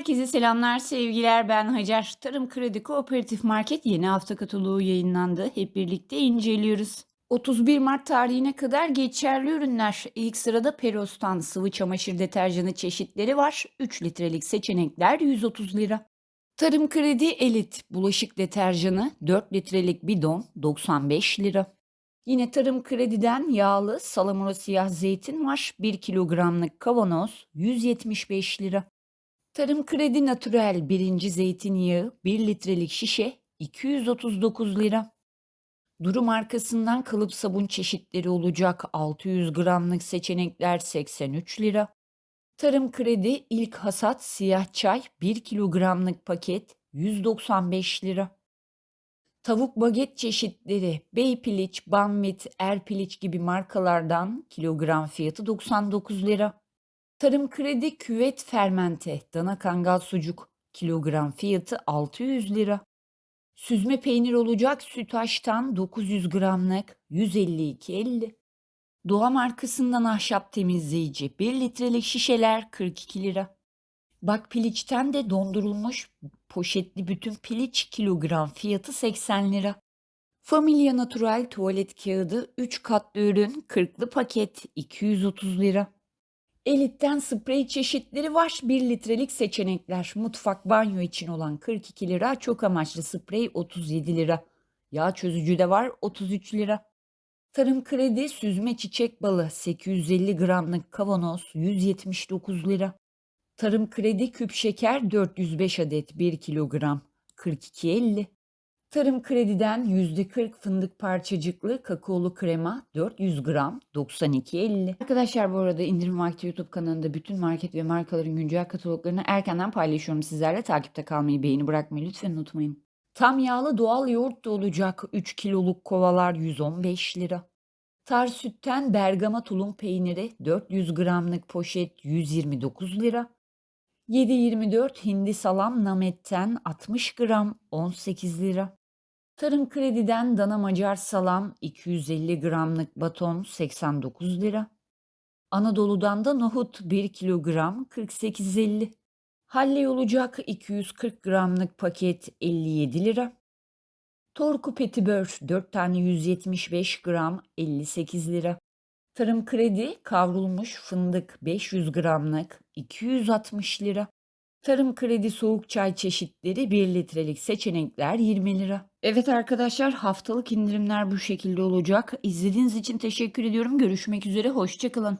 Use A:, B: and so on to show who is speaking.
A: Herkese selamlar, sevgiler. Ben Hacer. Tarım Kredi Kooperatif Market yeni hafta kataloğu yayınlandı. Hep birlikte inceliyoruz. 31 Mart tarihine kadar geçerli ürünler. İlk sırada Peros'tan sıvı çamaşır deterjanı çeşitleri var. 3 litrelik seçenekler 130 lira. Tarım Kredi Elit bulaşık deterjanı 4 litrelik bidon 95 lira. Yine Tarım Kredi'den yağlı salamura siyah zeytin var. 1 kilogramlık kavanoz 175 lira. Tarım Kredi Natürel birinci zeytinyağı 1 litrelik şişe 239 lira. Duru markasından kalıp sabun çeşitleri olacak 600 gramlık seçenekler 83 lira. Tarım Kredi ilk hasat siyah çay 1 kilogramlık paket 195 lira. Tavuk baget çeşitleri Beypiliç, Banvit, Erpiliç gibi markalardan kilogram fiyatı 99 lira. Tarım Kredi küvet fermente dana kangal sucuk kilogram fiyatı 600 lira. Süzme peynir olacak Sütaş'tan 900 gramlık 152.50. Doğa markasından ahşap temizleyici 1 litrelik şişeler 42 lira. Bak piliçten de dondurulmuş poşetli bütün piliç kilogram fiyatı 80 lira. Familia Natural tuvalet kağıdı 3 katlı ürün 40'lı paket 230 lira. Elit'ten sprey çeşitleri var. 1 litrelik seçenekler. Mutfak banyo için olan 42 lira. Çok amaçlı sprey 37 lira. Yağ çözücü de var 33 lira. Tarım kredi süzme çiçek balı 850 gramlık kavanoz 179 lira. Tarım kredi küp şeker 405 adet 1 kilogram 42.50. Tarım Kredi'den %40 fındık parçacıklı kakaolu krema 400 gram 92.50. Arkadaşlar bu arada indirim vakti YouTube kanalında bütün market ve markaların güncel kataloglarını erkenden paylaşıyorum sizlerle. Takipte kalmayı, beğeni bırakmayı lütfen unutmayın. Tam yağlı doğal yoğurt da olacak 3 kiloluk kovalar 115 lira. Tar sütten Bergama tulum peyniri 400 gramlık poşet 129 lira. 7.24 hindi salam nametten 60 gram 18 lira. Tarım Kredi'den dana macar salam 250 gramlık baton 89 lira. Anadolu'dan da nohut 1 kilogram 48.50. Halle olacak 240 gramlık paket 57 lira. Torku petibör 4 tane 175 gram 58 lira. Tarım Kredi kavrulmuş fındık 500 gramlık 260 lira. Tarım Kredi soğuk çay çeşitleri 1 litrelik seçenekler 20 lira. Evet arkadaşlar haftalık indirimler bu şekilde olacak. İzlediğiniz için teşekkür ediyorum. Görüşmek üzere hoşçakalın.